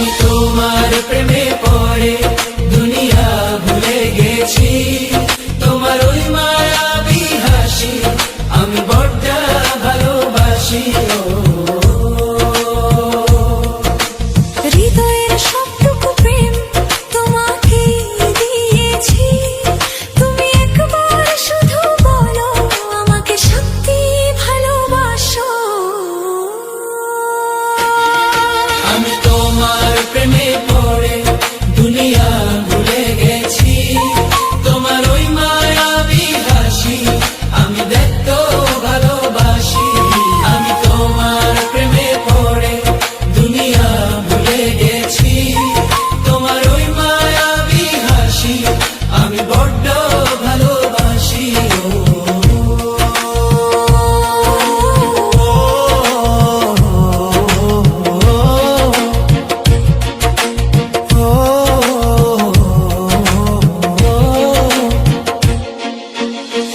আমি তোমার প্রেমে পড়ে।